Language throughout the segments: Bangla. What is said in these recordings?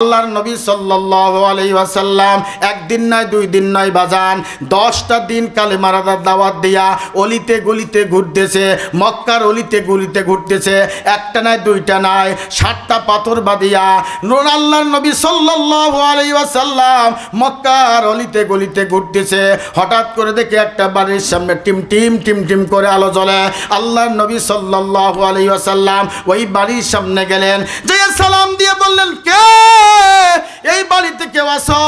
আল্লাহর নবী সাল্লাল্লাহু আলাইহি ওয়াসাল্লাম, একদিন নয়, দুই দিন নয়, বাজান, দশটা দিন কালে মারাদার দাওয়াত দিয়া অলিতে গলিতে ঘুরতেছে, মক্কার অলিতে গলিতে ঘুরতেছে, একটা নয়, দুইটা নয়, সাতটা পাথর বাদিয়া নুর আল্লাহর নবী সাল্লাল্লাহু আলাইহি ওয়াসাল্লাম মক্কার অলিতে গলিতে ঘুরতেছে, হঠাৎ করে দেখে একটা বাড়ির সামনে টিম টিম টিম টিম করে আলো জ্বলে। আল্লাহর নবী সাল্লাল্লাহু আলাইহি ওয়াসাল্লাম ওই বাড়ির সামনে গেলেন যে সালাম দিয়ে বললেন, কে? এই বাড়িতে কেউ আসো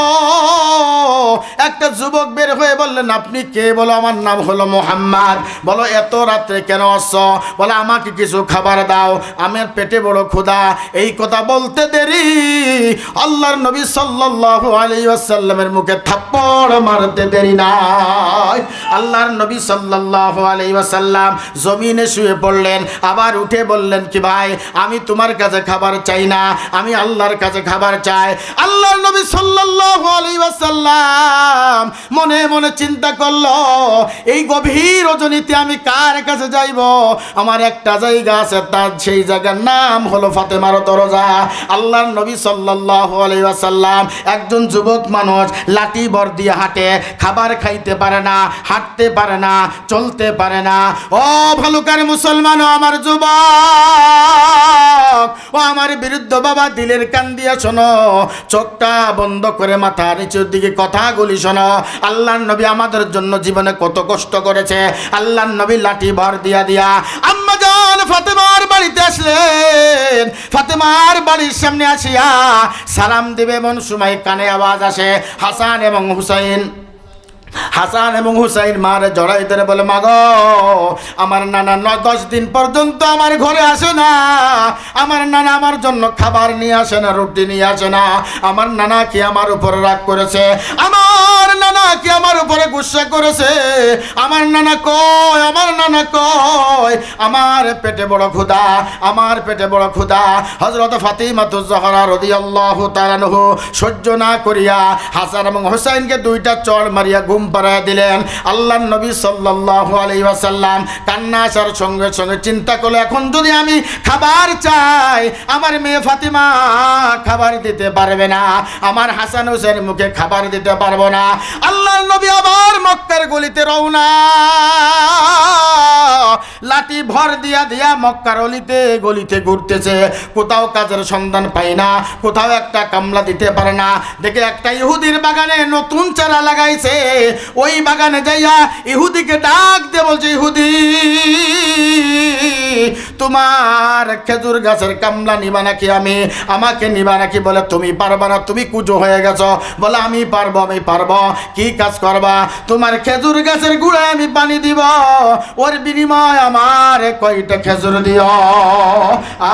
একটা যুবক বের হয়ে বললেন, আপনি কে? বলো, আমার নাম হলো মোহাম্মদ। বলো, এত রাত্রে কেন আসছো? বলো, আমাকে কিছু খাবার দাও। আমার পেটে বড় ক্ষুধা। এই কথা বলতে দেরি। আল্লাহর নবী সাল্লাল্লাহু আলাইহি ওয়াসাল্লামের মুখে থাপ্পড় মারতে দেরি নাই। আল্লাহর নবী সাল্লাল্লাহু আলাইহি ওয়াসাল্লাম জমিনে শুয়ে পড়লেন, আবার উঠে বললেন কি, ভাই, আমি তোমার কাছে খাবার চাই না। আমি আল্লাহর কাছে খাবার চাই। আল্লাহর নবী সাল্লাল্লাহু আলাইহি মনে মনে চিন্তা করল, এই গভীর রজনীতে আমি কার কাছে যাইব? আমার একটা জায়গা আছে, তার সেই জায়গার নাম হলো ফাতেমার দরজা। আল্লাহর নবী সাল্লাল্লাহু আলাইহি একজন যুবক মানুষ লাঠি বর দিয়ে হাঁটে, খাবার খাইতে পারে না, হাঁটতে পারে না, চলতে পারে না। ও ভালুকার মুসলমান আমার যুবক, ও আমার বিরুদ্ধ বাবা দিলের কান দিয়া শোনো। চোখটা বন্ধ করে মাথা নিচের দিকে কথাগুলি শোনো। আল্লাহর নবী আমাদের জন্য জীবনে কত কষ্ট করেছে। আল্লাহর নবী লাঠি ভর দিয়া দিয়া আম্মা জান ফাতেমার বাড়িতে আসলেন। ফাতেমার বাড়ির সামনে আসিয়া সালাম দেবে এমন সময় কানে আওয়াজ আসে। হাসান এবং হুসাইন হাসান এবং হুসাইন মারে জড়াই ধরে বলে, মাগ, আমার নানা নয়, দশ দিন পর্যন্ত আমার ঘরে আসে না। আমার নানা আমার জন্য খাবার নিয়ে আসে না, রুটি নিয়ে আসে না। আমার নানা কি আমার উপরে রাগ করেছে? আমার নানা কি আমার উপরে গুসা করেছে? আমার নানা কয়, আমার নানা কয়, আমার পেটে বড় ক্ষুধা, আমার পেটে বড় ক্ষুধা। হজরত ফাতিমাতু জহরা রাদিয়াল্লাহু তাআলা আনহু সহ্য না করিয়া হাসান এবং হোসাইনকে দুইটা চড় মারিয়া ঘুম পাড়ায় দিলেন। আল্লাহর নবী সাল্লাল্লাহু আলাইহি ওয়াসাল্লাম কান্না আসার সঙ্গে সঙ্গে চিন্তা করল, এখন যদি আমি খাবার চাই, আমার মেয়ে ফাতিমা খাবার দিতে পারবে না, আমার হাসান হোসেন মুখে খাবার দিতে পারব না। আল্লাহর নবী আবার মক্কার গলিতে রওনা। লাঠি ভর দিয়া দিয়া মক্কার অলিতে গলিতে ঘুরতেছে। কোথাও কাজের সন্ধান পাই না, কোথাও একটা কামলা দিতে পারে না। দেখে একটা ইহুদির বাগানে নতুন চারা লাগাইছে। ওই বাগানে যাইয়া ইহুদিকে ডাক দে বলছে ইহুদি তোমার খেজুর গাছের কামলা নিবা নাকি আমি? আমাকে নিবা নাকি বলে, তুমি পারবা না, তুমি কুজো হয়ে গেছো। বলে, আমি পারব আমি পারব। কি কাজ করবা? তোমার খেজুর গাছের গুড়ায় আমি পানি দিব। ওর বিনিময় আমার কয়টা খেজুর দিও?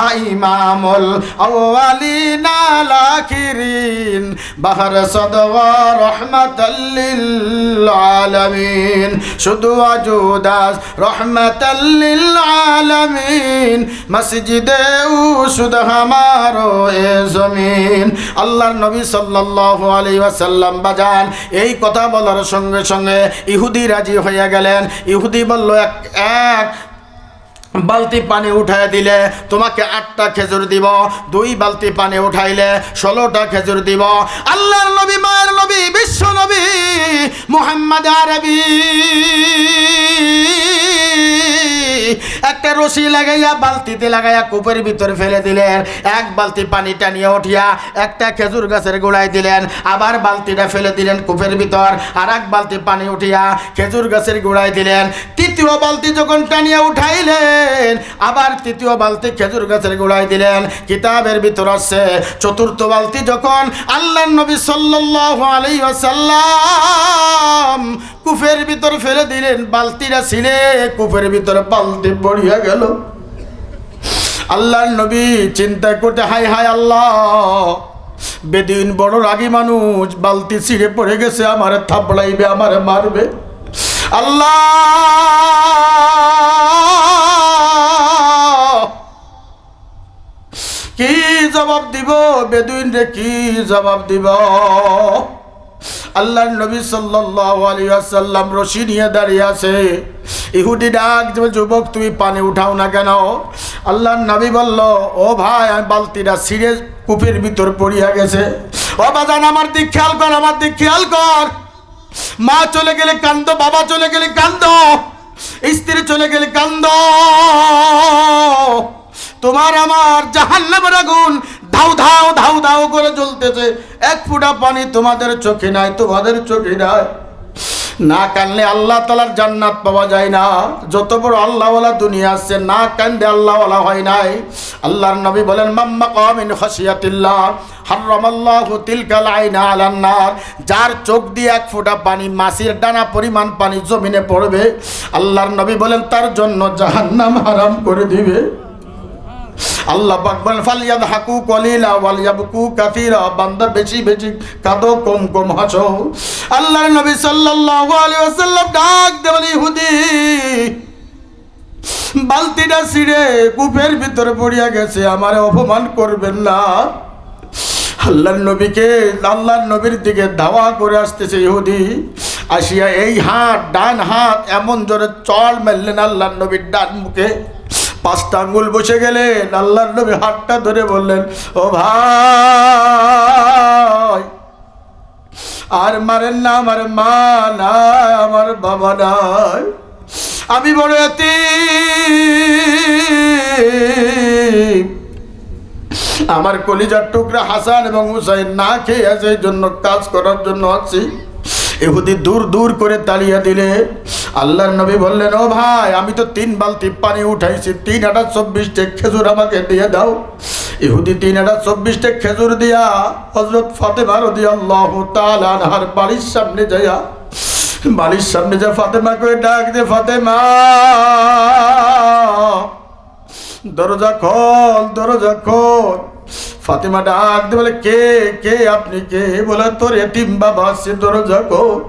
আই আইমামুল আউয়ালিনা লাখিরিন বাহার সদওয়া রহমাতাল্লিল আলামিন। শুধু আজুদাস রহমাতাল্লিল আলামিন। মসজিদে উসুদ হামারো এ জমিন। আল্লাহর নবী সাল্লাল্লাহু আলাইহি ওয়াসাল্লাম বাজান, এই কথা বলার সঙ্গে সঙ্গে ইহুদি রাজি হয়ে গেলেন। ইহুদি বলল, এক এক বালতি পানি উঠায় দিলে তোমাকে আটটা খেজুর দিব, দুই বালতি পানি উঠাইলে ষোলোটা খেজুর দিব। আল্লাহর নবী, মায়ের নবী, বিশ্ব নবী, মোহাম্মদ আরবি। একটা রশি লাগাইয়া বালতিতে লাগাইয়া কূপের ভিতরে ফেলে দিলেন। এক বালতি পানি টানিয়ে উঠিয়া একটা খেজুর গাছের গোড়ায় দিলেন। আবার বালতিটা ফেলে দিলেন কূপের ভিতর। আর এক বালতি পানি উঠিয়া খেজুর গাছের গোড়ায় দিলেন। তৃতীয় বালতি যখন টানিয়া উঠাইলেন, আবার তৃতীয় বালতি খেজুর গাছের গোড়ায় দিলেন। কিতাবের ভিতর আছে, চতুর্থ বালতি যখন আল্লাহ নবী সাল্লাল্লাহু আলাইহি ওয়াসাল্লাম কুফের ভিতর ফেলে দিলেন, বালতিটা ছিলে কুফের ভিতরে বালতি পড়িয়া গেল। আল্লাহর নবী চিন্তা করতে হাই হাই আল্লাহ, বেদিন বড় রাগী মানুষ, বালতি ছিঁড়ে পড়ে গেছে, আমার থাপড়াইবে, আমার মারবে। আল্লাহ! কি জবাব দিব? বেদুইন রে কি জবাব দিব? আল্লাহর নবী সাল্লাল্লাহু আলাইহি ওয়াসাল্লাম রশি নিয়ে দাঁড়িয়ে আছে। ইহুদি ডাক যুবক, তুমি পানি উঠাও না কেন? আল্লাহর নবী বলল, ও ভাই, আমি বালতিটা ছিঁড়ে কূপের ভিতর পড়িয়া গেছে। ও বাজান, আমার দিক খেয়াল কর, আমার দিক খেয়াল কর। মা চলে গেলে কান্দ, বাবা চলে গেলে কান্দ, স্ত্রী চলে গেলে কান্দ। তোমার আমার জাহান্নামের আগুন ধাউ ধাউ ধাউ ধাউ করে জ্বলতেছে। এক ফুটা পানি তোমাদের চোখে নাই, তোমাদের চোখে নাই। না কানলে আল্লাহ তালার জান্নাত পাওয়া যায় না। যত বড় আল্লাহওয়ালা দুনিয়া আসছে না কান্দে আল্লাহওয়ালা হয় নাই। আল্লাহর নবী বলেন মাম্মা কমিন খসিয়াতিল্লাহ হারামাল্লাহু তিলকাল আইনা আলান্নার যার চোখ দিয়ে এক ফোঁটা পানি, মাসির ডানা পরিমাণ পানি জমিনে পড়বে। আল্লাহর নবী বলেন, তার জন্য জাহান্নাম হারাম করে দিবে। আল্লাহ পাক বলেন ফালিয়াদ হাকু কলিলা ওয়ালিয়াবকু কাফিরা বান্দা বেশি বেশি কাঁদো, কম কম হাসো। আল্লাহর নবী সাল্লাল্লাহু আলাইহি ওয়াসাল্লাম ডাক দেবেন ইহুদি, বালতিটা ছিঁড়ে কূপের ভিতরে পড়িয়া গেছে, আমার অপমান করবেন না। আল্লাহর নবীকে, আল্লাহর নবীর দিকে ধাওয়া করে আসতেছে, ইহুদি, আসিয়া এই হাত, ডান হাত, এমন জোরে চল মারলেন আল্লাহর নবীর ডান মুখে। পাঁচটা আঙ্গুল বসে গেলেন আল্লাহর নবী হাতটা ধরে বললেন, ও ভাই, আর মারেন না আমার মা না আমার বাবা নাই। আমি বড় এতিম। আমার কলিজার টুকরা হাসান এবং হুসাইন না খেয়ে আছে জন্য কাজ করার জন্য আছি। এহুদি দূর দূর করে তাড়িয়ে দিলে আল্লাহর নবী বললেন, ও ভাই, আমি তো তিন বালতি পানি উঠাইছি, তিন আটা চব্বিশটা খেজুর আমাকে দিয়ে দাও। ইহুদি তিন আটা চব্বিশটা খেজুর দিয়া হজরত ফাতেমা রদি আল্লাহ তালার বাড়ির সামনে যাইয়া, বাড়ির সামনে যা ফাতেমা করে ডাক দে, ফাতেমা, দরজা খোল দরজা খোল। ফাতিমা ডাক দিয়ে বলে, কে কে, আপনি কে? বলে, তোর এতিম বাবা সে দরজা খোল।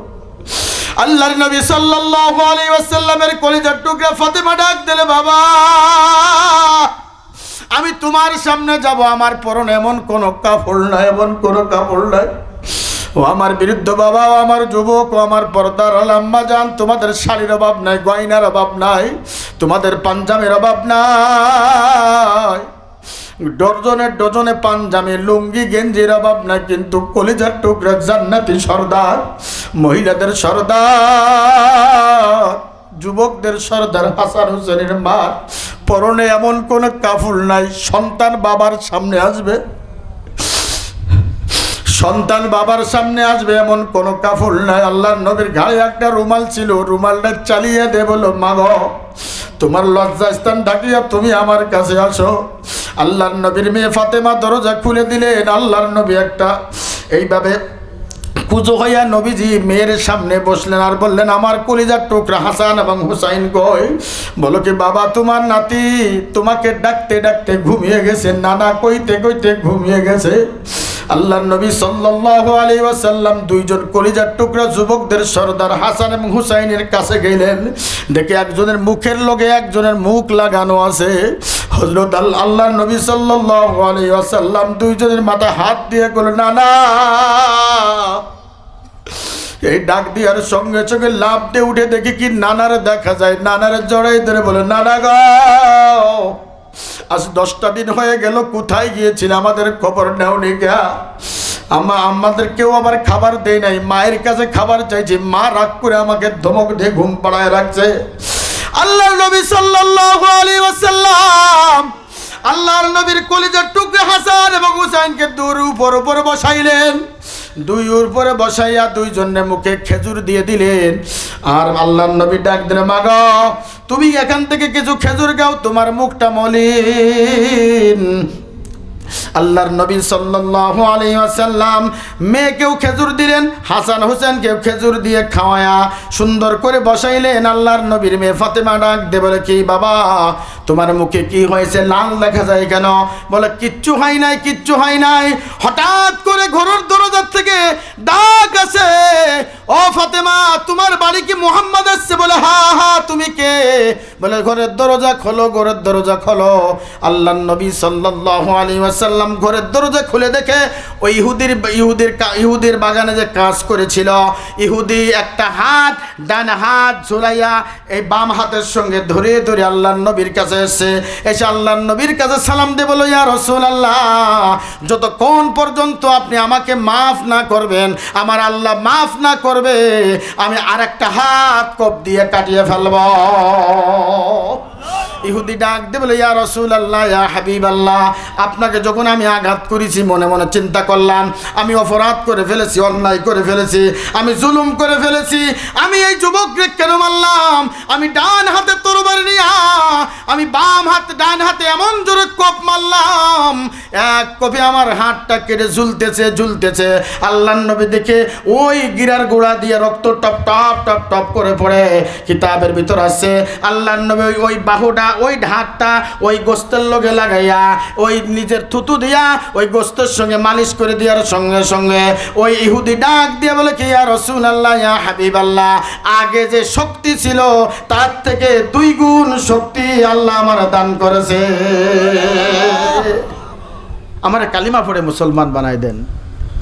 আল্লাহর নবী সাল্লাল্লাহু আলাইহি ওয়াসাল্লামের কলিজার টুকরা ফাতিমা ডাক দিলে, বাবা, আমি তোমার সামনে যাব। আমার পরনে এমন কোন কাপড় নাই, এমন কোন কাপড় নাই। ও আমার বিরুদ্ধ বাবা, ও আমার যুবক, ও আমার পর্দার আম্মা যান তোমাদের শাড়ির অভাব নাই, গয়নার অভাব নাই, তোমাদের পাঞ্জামের অভাব নাই। ডজনে ডজনে পাঞ্জামে লুঙ্গি, গেঞ্জির অভাব নাই, কিন্তু কলিজার টুকরা জান্নাতি সর্দার, মহিলাদের সর্দার, যুবকদের সর্দার হাসান হোসেনের মা, পরনে এমন কোন কাফুল নাই, সন্তান বাবার সামনে আসবে, সন্তান বাবার সামনে আসবে এমন কোনো কাফুল নাই আল্লাহ নবীর ঘাড়ে একটা রুমাল ছিল, রুমালটা চালিয়ে দে বলো মাগ তোমার লজ্জা স্থান ঢাকিয়া তুমি আমার কাছে আসো। আল্লাহর নবীর মেয়ে ফাতেমা দরজা খুলে দিলেন। আল্লাহর নবী একটা এইভাবে পুজো হইয়া নবীজি মেয়ের সামনে বসলেন আর বললেন, আমার কলিজার টুকরা হাসান এবং হুসাইন কই? বলো কি, বাবা, তোমার নাতি তোমাকে ডাকতে ডাকতে ঘুমিয়ে গেছে। নানা কইতে কইতে ঘুমিয়ে গেছে। আল্লাহ নবী সাল্লাল্লাহু আলাইহি ওয়াসাল্লাম দুইজন কলিজার টুকরা যুবকদের সর্দার হাসান এবং হুসাইনের কাছে গেলেন। দেখে একজনের মুখের লগে একজনের মুখ লাগানো আছে। হযরত আল- আল্লাহর নবী সাল্লাল্লাহু আলাইহি ওয়াসাল্লাম দুইজনের মাথায় হাত দিয়ে বলে না না। এই ডাক দিয়ার সঙ্গে সঙ্গে লাভ দিয়ে উঠে দেখি কি নানার দেখা যায়। নানার জড়াই ধরে বলে, নানা গো। আজ দশটা দিন হয়ে গেল, কোথায় গিয়েছিল? আমাদের খবর নেও নিগা আমা, আমাদের কেউ আবার খাবার দেয় নাই। মায়ের কাছে খাবার চাইছি। মা রাগ করে আমাকে ধমক দিয়ে ঘুম পাড়ায় রাখছে। আল্লাহ নবী সাল্লাল্লাহু আলাইহি ওয়াসাল্লাম আল্লাহর নবীর কলিজার টুকরে হাসান এবং হুসাইনকে দূর উপর উপর বসাইলেন। দুই উপরে বসাইয়া দুইজনের মুখে খেজুর দিয়ে দিলেন। আর আল্লাহ নবী ডাক দিলে মাগ, তুমি এখান থেকে কিছু খেজুর গাও তোমার মুখটা মলিন। আল্লাহর নবী সাল্লাল্লাহু আলাইহি ওয়াসাল্লাম মেয়েকেও খেজুর দিলেন, হাসান হোসেনকেও খেজুর দিয়ে খাওয়ায়া সুন্দর করে বসাইলেন আল্লাহর নবীর মেয়ে ফাতেমা ডাক দে বলে, কি বাবা, তোমার মুখে কি হয়েছে? লাল দেখা যায় কেন? বলে, কিচ্ছু হয় নাই, কিচ্ছু হয় নাই। হঠাৎ করে ঘরের দরজার থেকে ডাক আছে ও ফাতেমা, তোমার বাড়ি কি মোহাম্মদ এসছে বলে, হা হা, তুমি কে? বলে, ঘরের দরজা খোলো, ঘরের দরজা খোলো। আল্লাহ নবী সাল্লাল্লাহু ঘরের দরজা খুলে দেখে ওই ইহুদির ইহুদির ইহুদির বাগানে যে কাজ করেছিল, ইহুদি একটা হাত, ডান হাত ঝুলাইয়া এই বাম হাতের সঙ্গে ধরে ধরে আল্লাহ নবীর কাছে এসে এসে আল্লাহ নবীর কাছে সালাম দে বলো ইয়া রসুল আল্লাহ যতক্ষণ পর্যন্ত আপনি আমাকে মাফ না করবেন, আমার আল্লাহ মাফ না করবে আমি আর একটা হাত কপ দিয়ে কাটিয়ে ফেলব। ইহুদি ডাক দে বলে, ইয়া রসুল আল্লাহ ইয়া হাবিব আল্লাহ আপনাকে যখন আমি আঘাত করেছি, মনে মনে চিন্তা করলাম, আমি অপরাধ করে ফেলেছি, অন্যায় করে ফেলেছি, আমি জুলুম করে ফেলেছি, আমি এই যুবককে কেন মারলাম? আমি ডান হাতে তরবারি নিয়া, আমি বাম হাতে, ডান হাতে এমন জোরে কপ মারলাম, এক কপে আমার হাতটা কেটে ঝুলতেছে ঝুলতেছে। আল্লাহ নবী দেখে ওই গিরার গোড়া দিয়ে রক্ত টপ টপ টপ টপ করে পড়ে। কিতাবের ভিতর আছে আল্লাহ নবী ওই- ওই বাহুটা ওই ঢাকটা ওই গোস্তের লগে লাগাইয়া ওই নিজের থুতু দিয়া ওই গোস্তের সঙ্গে মালিশ করে দেওয়ার সঙ্গে সঙ্গে ওই ইহুদি ডাক দিয়ে বলে কি আর রসুল আল্লাহ ইয়া হাবিব আল্লাহ আগে যে শক্তি ছিল তার থেকে দুই গুণ শক্তি আল্লাহ আমার দান করেছে। আমার কালিমা পড়ে মুসলমান বানাই দেন।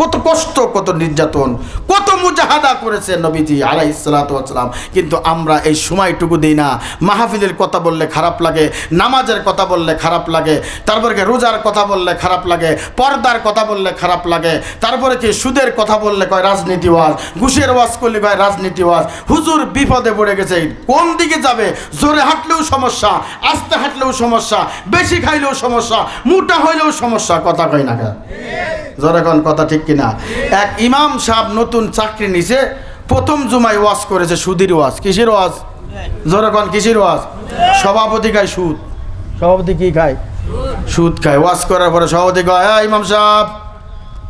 কত কষ্ট, কত নির্যাতন, কত মুজাহাদা করেছে নবীজি আলাই সালাম কিন্তু আমরা এই সময়টুকু দিই না। মাহফিলের কথা বললে খারাপ লাগে, নামাজের কথা বললে খারাপ লাগে, তারপরে কি রোজার কথা বললে খারাপ লাগে, পর্দার কথা বললে খারাপ লাগে, তারপরে কি সুদের কথা বললে কয় রাজনীতি ওয়াজ, ঘুষের ওয়াজ করলে কয় রাজনীতি ওয়াজ। হুজুর বিপদে পড়ে গেছে, কোন দিকে যাবে? জোরে হাঁটলেও সমস্যা, আস্তে হাঁটলেও সমস্যা, বেশি খাইলেও সমস্যা, মোটা হইলেও সমস্যা, কথা কয় না জোরে কোন কথা ঠিক কিনা। এক ইমাম সাহেব নতুন চাকরি নিছে, প্রথম জুমায় ওয়াজ করেছে সুদির ওয়াজ। কিসের ওয়াজ? কোন, কিসের ওয়াজ? সভাপতি খায় সুদ। সভাপতি কি খায়? সুদ খায়। ওয়াজ করার পরে সভাপতি কয় "হ্যাঁ ইমাম সাহেব,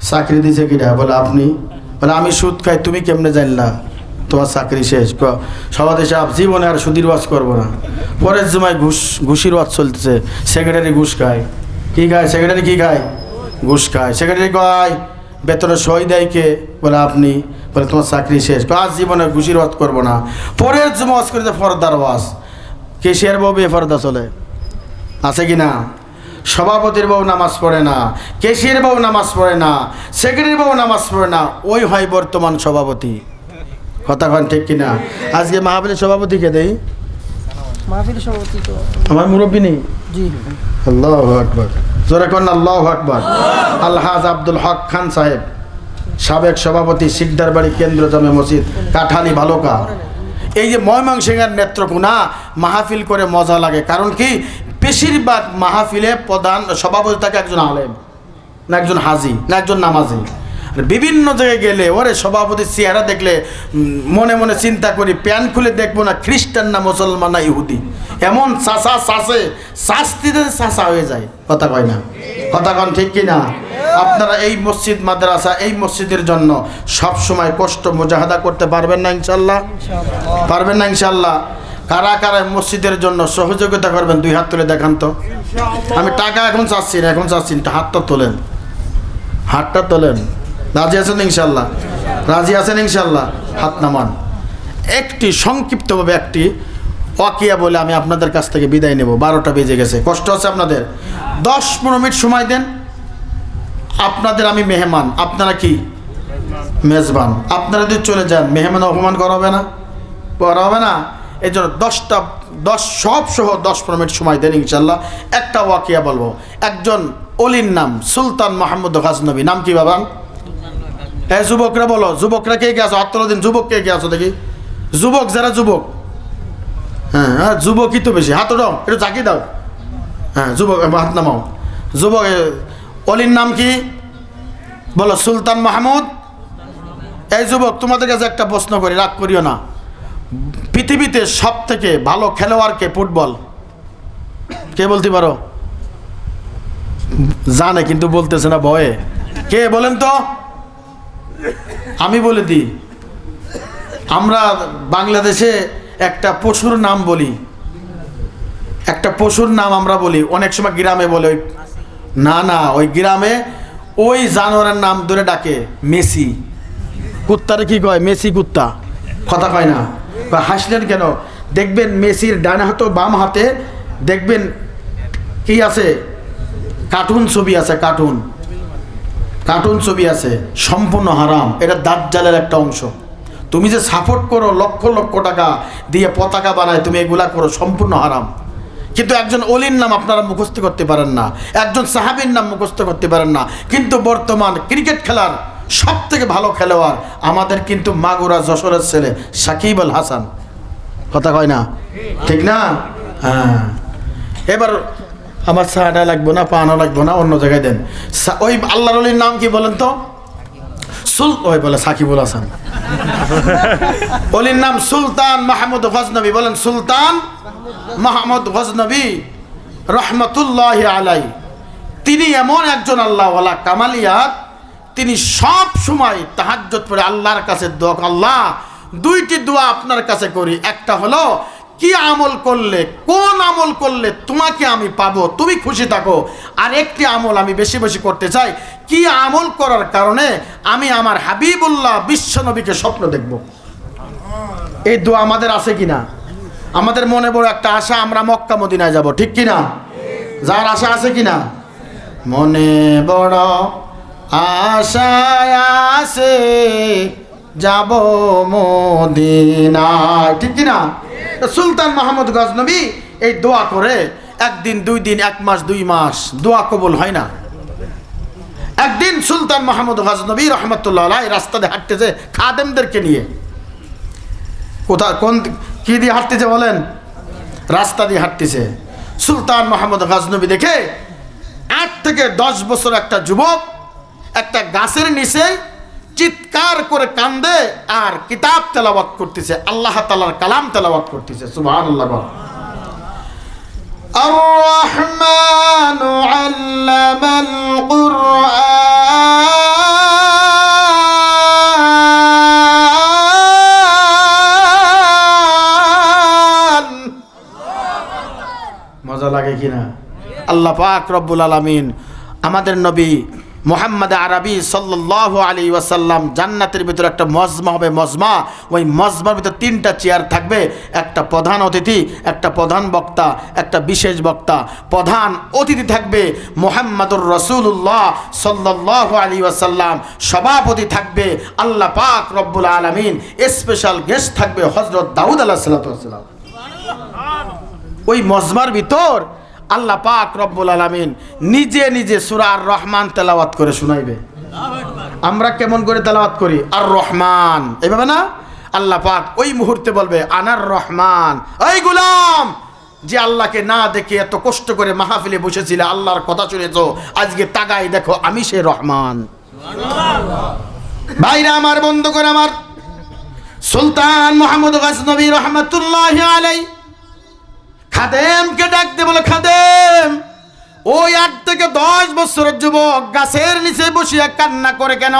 চাকরি দিছে কিনা? বলে, আপনি? বলে, আমি সুদ খাই, তুমি কেমনে জানলা? তোমার চাকরি শেষ। সভাপতি সাহেব, জীবনে আর সুদির ওয়াজ করব না। পরের জুমায় ঘুষ, ঘুষির ওয়াজ চলতেছে। সেক্রেটারি ঘুষ খায়। কি খায়? সেক্রেটারি কি খায়? ঘুষ খায়। সেক্রেটারি কয় বেতনে সই দেয় কে বলে আপনি বলে তোমার চাকরি শেষ। আজ জীবনে ঘুষির ওয়াজ করব না। পরের ওয়াজ করেছে ফরদার ওয়াজ। কেশিয়ার বউ বেফরদা চলে? আছে কি না? সভাপতির বউ নামাজ পড়ে না কেশির বউ নামাজ পড়ে না সেক্রেটারির বউ নামাজ পড়ে না ওই হয় বর্তমান সভাপতি। কথা কন ঠিক কিনা আজকে মাহাবলীর সভাপতি কে দেই? মাহফিল সভাপতি তো আমার মুরব্বী নেই? জি। আল্লাহ আকবর। জোরে কন আল্লাহ আকবর। আলহাজ আব্দুল হক খান সাহেব, সাবেক সভাপতি শিকদার বাড়ি কেন্দ্র জামে মসজিদ, কাঠালি ভালোকা। এই যে ময়মনসিংহের নেত্রকোনা, মাহফিল করে মজা লাগে। কারণ কি? বেশিরভাগ মাহফিলে প্রধান সভাপতি থাকে একজন আলেম, না একজন হাজি, না একজন নামাজি। বিভিন্ন জায়গায় গেলে ওরে সভাপতির চেহারা দেখলে মনে মনে চিন্তা করি প্যান খুলে দেখব না খ্রিস্টান না মুসলমান না ইহুদি। এমন চাষা চাষে শাস্তিতে চাষা হয়ে যায়। কথা কয় না? কথা কন ঠিক কি না আপনারা এই মসজিদ মাদ্রাসা এই মসজিদের জন্য সব সময় কষ্ট মুজাহাদা করতে পারবেন না ইনশাল্লাহ পারবেন না ইনশাল্লাহ কারা কারা মসজিদের জন্য সহযোগিতা করবেন দুই হাত তুলে দেখান তো। আমি টাকা এখন চাচ্ছি না এখন চাচ্ছি না হাতটা তোলেন। হাতটা তোলেন। রাজি আছেন ইনশাল্লাহ রাজি আছেন ইনশাল্লাহ হাত নামান। একটি সংক্ষিপ্তভাবে একটি ওয়াকিয়া বলে আমি আপনাদের কাছ থেকে বিদায় নেব। বারোটা বেজে গেছে। কষ্ট আছে আপনাদের? দশ পনেরো মিনিট সময় দেন। আপনাদের আমি মেহমান। আপনারা কি? মেজবান। আপনারা যদি চলে যান, মেহমান অপমান করা হবে না? করা হবে না? এই জন্য দশটা, দশ, সব সহ দশ পনেরো মিনিট সময় দেন ইনশাল্লাহ একটা ওয়াকিয়া বলব। একজন অলির নাম, সুলতান মাহমুদ গাজনবী। নাম কি বাবা হ্যাঁ যুবকরা বলো যুবকরা কে কে আছো? দিন যুবক কে কে আছো দেখি? যুবক যারা যুবক। হ্যাঁ হ্যাঁ যুবকই তো বেশি। হাত দাও একটু চাকি দাও। হ্যাঁ যুবক এ, হাত নামাও। যুবক অলির নাম কি? বলো সুলতান মাহমুদ? এই যুবক তোমাদের কাছে একটা প্রশ্ন করি রাগ করিও না। পৃথিবীতে সব থেকে ভালো খেলোয়াড় কে? ফুটবল। কে বলতে পারো? জানে কিন্তু বলতেছে না ভয়ে। কে বলেন তো? আমি বলে দিই, আমরা বাংলাদেশে একটা পশুর নাম বলি। একটা পশুর নাম আমরা বলি, অনেক সময় গ্রামে বলে ওই না না, ওই গ্রামে ওই জানোয়ারের নাম ধরে ডাকে, মেসি। কুত্তারে কি কয়? মেসি কুত্তা। কথা কয় না। বা হাসলেন কেন? দেখবেন মেসির ডান হাত বাম হাতে, দেখবেন কি আছে? কার্টুন ছবি আছে, কার্টুন। কার্টুন ছবি আছে, সম্পূর্ণ হারাম, এটা দাজ্জালের একটা অংশ। তুমি যে সাপোর্ট করো লক্ষ লক্ষ টাকা দিয়ে পতাকা বানায়, তুমি এগুলা করো, সম্পূর্ণ হারাম। কিন্তু একজন অলির নাম আপনারা মুখস্থ করতে পারেন না, একজন সাহাবির নাম মুখস্থ করতে পারেন না। কিন্তু বর্তমান ক্রিকেট খেলার সব থেকে ভালো খেলোয়াড় আমাদের কিন্তু মাগুরা যশোরের ছেলে সাকিব আল হাসান। কথা কয় না? ঠিক না? হ্যাঁ। এবার আমার চাটা লাগবো না পানও লাগবো না, অন্য জায়গায় দেন। ওই আল্লাহর অলির নাম কি বলেন তো? সুল ওই বলে সাকিবুল হাসান। অলির নাম সুলতান মাহমুদ গজনবী। বলেন, সুলতান মাহমুদ গজনবী রহমতুল্লাহ আলাই। তিনি এমন একজন আল্লাহওয়ালা কামালিয়াত, তিনি সব সময় তাহাজ্জত পড়ে আল্লাহর কাছে দোয়া আল্লাহ, দুইটি দোয়া আপনার কাছে করি। একটা হলো কি আমল করলে, কোন আমল করলে তোমাকে আমি পাবো? তুমি খুশি থাকো। আর একটি আমল আমি বেশি বেশি করতে চাই। কি আমল করার কারণে আমি আমার হাবিবুল্লাহ বিশ্বনবীকে স্বপ্ন দেখব। এই দোয়া আমাদের আছে কিনা? আমাদের মনে বড় একটা আশা, আমরা মক্কা মদিনায় যাব, ঠিক কিনা? যার আশা আছে কিনা? মনে বড় আশায় আছে, যাব মদিনায়, ঠিক কিনা? সুলতান মাহমুদ গজনবী এই দোয়া করে, একদিন, দুই দিন, এক মাস, দুই মাস, দোয়া কবুল হয় না। একদিন সুলতান মাহমুদ গজনবী রহমতুল্লাহ আলাই রাস্তা দিয়ে হাঁটতেছে খাদেমদেরকে নিয়ে। কোথা, কোন, কি দিয়ে হাঁটতেছে বলেন? রাস্তা দিয়ে হাঁটতেছে। সুলতান মাহমুদ গাজনবী দেখে আট থেকে দশ বছর একটা যুবক একটা গাছের নিচে চিৎকার করে কান্দে আর কিতাব তেলাওয়াত করতেছে আল্লাহ তালার কালাম তেলাওয়াত করতেছে সুবহান আল্লাহ الرحمن علم القرآن মজা লাগে কিনা আল্লাহ পাক রব্বুল আলামিন আমাদের নবী মোহাম্মদ আরবি সাল্লাহ আলী ওয়াসাল্লাম জান্নাতের ভিতরে একটা মজমা হবে, মজমা। ওই মজমার ভিতরে তিনটা চেয়ার থাকবে, একটা প্রধান অতিথি, একটা প্রধান বক্তা, একটা বিশেষ বক্তা। প্রধান অতিথি থাকবে মোহাম্মদুর রসুল্লাহ সাল্লাহ আলী ওয়াসাল্লাম। সভাপতি থাকবে আল্লাহ পাক রব্বুল আলমিন। স্পেশাল গেস্ট থাকবে হজরত দাউদ আল্লাহ সাল্লাম ওই মজমার ভিতর আল্লাহ পাক রব্বুল আলমিন নিজে নিজে সুরার রহমান তেলাওয়াত করে শুনাইবে। আমরা কেমন করে তেলাওয়াত করি? আর রহমান এভাবে না? আল্লাহ পাক ওই মুহূর্তে বলবে আনার রহমান এই গুলাম! যে আল্লাহকে না দেখে এত কষ্ট করে মাহফিলে বসেছিলে, আল্লাহর কথা শুনেছ, আজকে তাগাই দেখো, আমি সে রহমান। ভাইরা আমার বন্ধু করে আমার, সুলতান মোহাম্মদ গাজনবী রহমতুল্লাহ আলাই খাদেমকে ডাকতে বলে, খাদেম, ওই আট থেকে দশ বছরের যুবক গাছের নিচে বসিয়া কান্না করে কেন?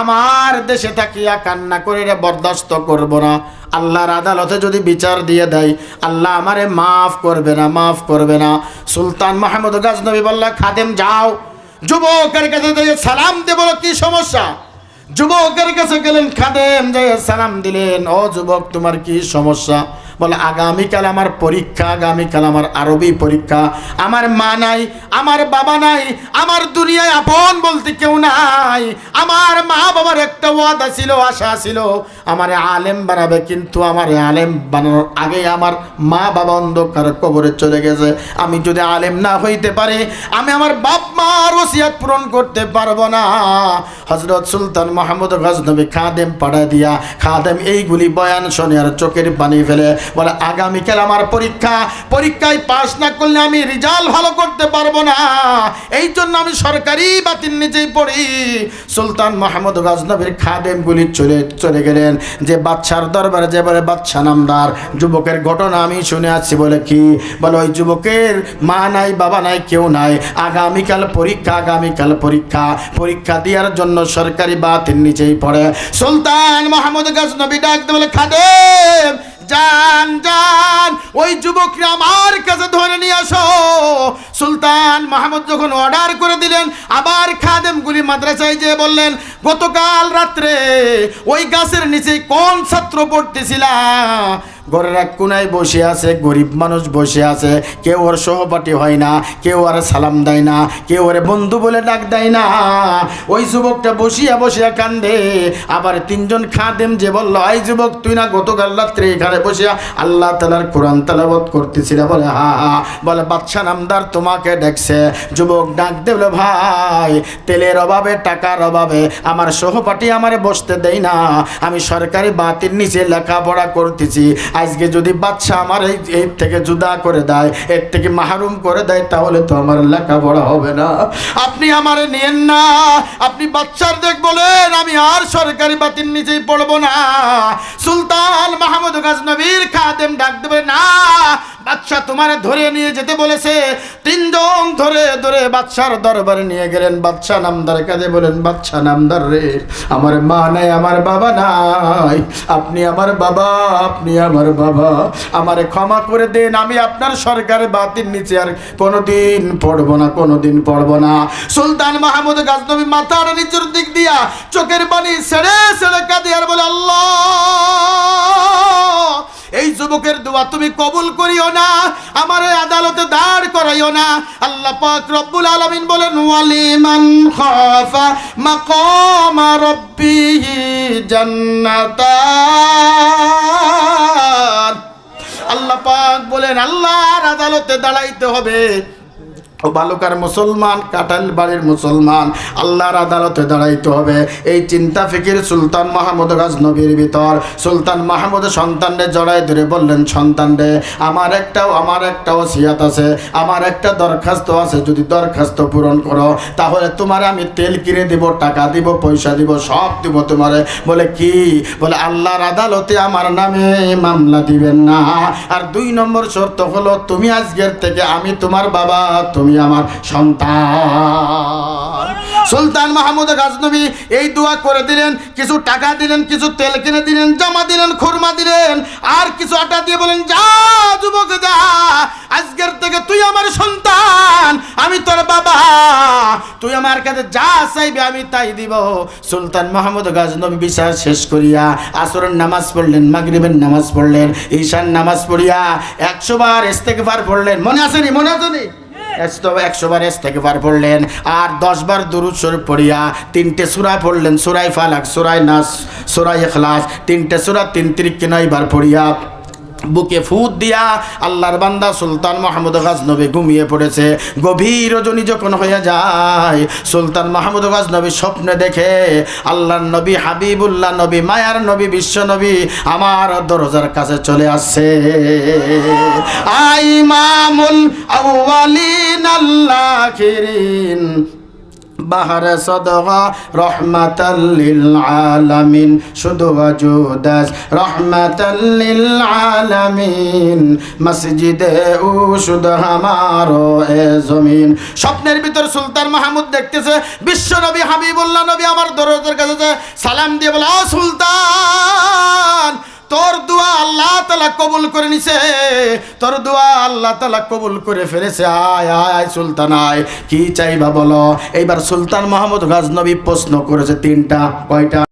আমার দেশে থাকিয়া কান্না করে রে বরদাস্ত করব না। আল্লাহর আদালতে যদি বিচার দিয়ে দেয়, আল্লাহ আমারে মাফ করবে না, মাফ করবে না। সুলতান মাহমুদ গাজনবী বললা, খাদেম, যাও। যুবকের কাছে সালাম দে বলো, কি সমস্যা? যুবকের কাছে গেলেন, খাদেম যে সালাম দিলেন। ও যুবক, তোমার কি সমস্যা? বলে, আগামীকাল আমার পরীক্ষা, আগামীকাল আমার আরবি পরীক্ষা। আমার মা নাই, আমার বাবা নাই, আমার দুনিয়ায় আপন বলতে কেউ নাই। আমার মা বাবার একটা ওয়াদা ছিল, আশা ছিল। আমার আলেম বানাবে, কিন্তু আমার আলেম বানানোর আগে আমার মা বাবা অন্ধকার কবরে চলে গেছে। আমি যদি আলেম না হইতে পারি, আমি আমার বাপ মার ওসিয়াত পূরণ করতে পারব না। হজরত সুলতান মাহমুদ গজনবী খাদেম পাড়া দিয়া, খাদেম এইগুলি বয়ান শোনে আর চোখের পানি ফেলে বলে, আগামীকাল আমার পরীক্ষা। পরীক্ষায় পাশ না করলে আমি রেজাল্ট ভালো করতে পারব না। এই জন্য আমি সরকারি বাতিল নিজেই পড়ি। সুলতান মাহমুদ গজনবীর খাদেমগুলি চলে চলে গেলেন। যে বাচ্চার দরবারে যে বলে বাচ্চা নামদার, যুবকের ঘটনা আমি শুনে আছি বলে কি? বলে, ওই যুবকের মা নাই, বাবা নাই, কেউ নাই। আগামীকাল পরীক্ষা আগামীকাল পরীক্ষা। পরীক্ষা দেওয়ার জন্য সরকারি বাতিল নিচেই পড়ে। সুলতান মাহমুদ গজনবী ডাকতে বলে, খাদেম যান যান ওই যুবকরা আমার কাছে ধরে নিয়ে আসো। সুলতান মাহমুদ যখন অর্ডার করে দিলেন, আবার খাদেমগুলি মাদ্রাসায় যেয়ে বললেন, গতকাল রাত্রে ওই গাছের নিচে কোন ছাত্র পড়তেছিলা? ঘরের এক কোনায় বসে আছে, গরিব মানুষ বসে আছে। কেউ ওর সহপাঠী হয় না, কেউ আর সালাম দেয় না, কেউ ওরে বন্ধু বলে ডাক দেয় না। ওই যুবকটা বসিয়া বসিয়া কান্দে, আবার তিনজন খাদেম যে বলল এই যুবক, তুই না গতকাল রাত্রে এখানে বসিয়া আল্লাহ তালার কোরআন তালাবত করতেছিল? বলে, হা হা। বলে বাচ্চা নামদার তোমাকে দেখছে। যুবক ডাক দেবলে ভাই, তেলের অভাবে, টাকার অভাবে আমার সহপাঠী আমারে বসতে দেয় না। আমি সরকারি বাতির নিচে লেখাপড়া করতেছি। আজকে যদি বাচ্চা আমার এই এর থেকে জুদা করে দেয়, এর থেকে মাহরুম করে দেয়, তাহলে তো আমার লেখাপড়া হবে না। আপনি আমারে নিয়েন না। আপনি বাচ্চার দেখ বলেন, আমি আর সরকারি বাতির নিচেই পড়ব না। সুলতান মাহমুদ গাজনবীর খাদেম ডাক দেবে, না বাচ্চা তোমারে ধরে নিয়ে যেতে বলেছে। তিনজন ধরে ধরে বাচ্চার দরবারে নিয়ে গেলেন। বাচ্চা নামদার কাজে বলেন বাচ্চা নামদার রে, আমার মা নাই, আমার বাবা নাই। আপনি আমার বাবা, আপনি আমার বাবা। আমারে ক্ষমা করে দেন, আমি আপনার সরকারের বাতির নিচে আর কোনোদিন পড়ব না, কোনোদিন পড়ব না। সুলতান মাহমুদ গাজনবী মাথার নিচের দিক দিয়া চোখের পানি ছেড়ে ছেড়ে কাঁদে আর বলে, আল্লাহ এই যুবকের দোয়া তুমি কবুল করিও না, আমার আদালতে দাঁড় করাইও না। আল্লাহ পাক রব্বুল আলামিন বলেন, ওয়ালিমান খাফা মাকাম রব্বিহি জান্নাতান। আল্লাহ পাক বলেন, আল্লাহর আদালতে দাঁড়াইতে হবে। ও বালুকার মুসলমান কাটাল বাড়ির মুসলমান, আল্লাহর আদালতে দাঁড়াইতে হবে। এই চিন্তা ফিকির সুলতান মাহমুদ গাজনবীর ভিতর। সুলতান মাহমুদ সন্তানরে জড়াই ধরে বললেন, সন্তানরে, আমার একটাও আমার একটাও ওসিয়াত আছে। আমার একটা দরখাস্ত আছে, যদি দরখাস্ত পূরণ করো, তাহলে তোমার আমি তেল কিনে দিব, টাকা দিব, পয়সা দিব, সব দিব তোমারে। বলে, কি? বলে, আল্লাহর আদালতে আমার নামে মামলা দিবেন না। আর দুই নম্বর শর্ত হলো, তুমি আজকের থেকে আমি তোমার বাবা, তুমি আমার সন্তান। সুলতান মাহমুদ গাজনবী এই দোয়া করে দিলেন কিছু টাকা দিলেন কিছু তেল কিনে দিলেন জামা দিলেন খুরমা দিলেন আর কিছু আটা দিয়ে বলেন যা যুবক যা আজকের থেকে তুই আমার সন্তান আমি তোর বাবা তুই আমার কাছে যা চাইবে আমি তাই দিব। সুলতান মাহমুদ গাজনবী বিচার শেষ করিয়া আসরের নামাজ পড়লেন মাগরিবের নামাজ পড়লেন ঈশান নামাজ পড়িয়া একশো বার ইস্তেকবার পড়লেন। মনে আসেনি মনে আসেনি একশো বার ইস্তেকবার পড়লেন। আর দশ বার দুরুদ শরীফ পড়িয়া তিনটে সুরা পড়লেন সুরাই ফালাক সুরাই নাস সুরাই এখলাস তিনটে সুরা তিন তিরিককে নয়বার পড়িয়া। বুকে ফুট দিয়া আল্লাহর বান্দা সুলতান মাহমুদ গাজনবী ঘুমিয়ে পড়েছে। গভীর রজনী যখন হয়ে যায়, সুলতান মাহমুদ গাজনবী স্বপ্নে দেখে, আল্লাহর নবী হাবিবুল্লাহ নবী, মায়ার নবী, বিশ্ব নবী আমার দরজার কাছে চলে আসছে। আই মামুল আউয়ালিন আল্লাখিরিন বাহার সদগা রহমাতাল্লিল আলামিন, শুধু ওয়াজুদাস রহমাতাল্লিল আলামিন, মসজিদে ও শুধু হামারো এ জমিন। স্বপ্নের ভিতর সুলতান মাহমুদ দেখতেছে, বিশ্ব নবী হাবিবুল্লাহ, নবী আমার দরজার কাছে সালাম দিয়ে বলে, "আ সুলতান তোর দোয়া আল্লাহ তালা কবুল করে নিছে। তোর দোয়া আল্লাহ তালা কবুল করে ফেলেছে। আয় আয় সুলতান আয় কি চাইবা বলো? এইবার সুলতান মোহাম্মদ গাজনবী প্রশ্ন করেছে তিনটা, কয়টা?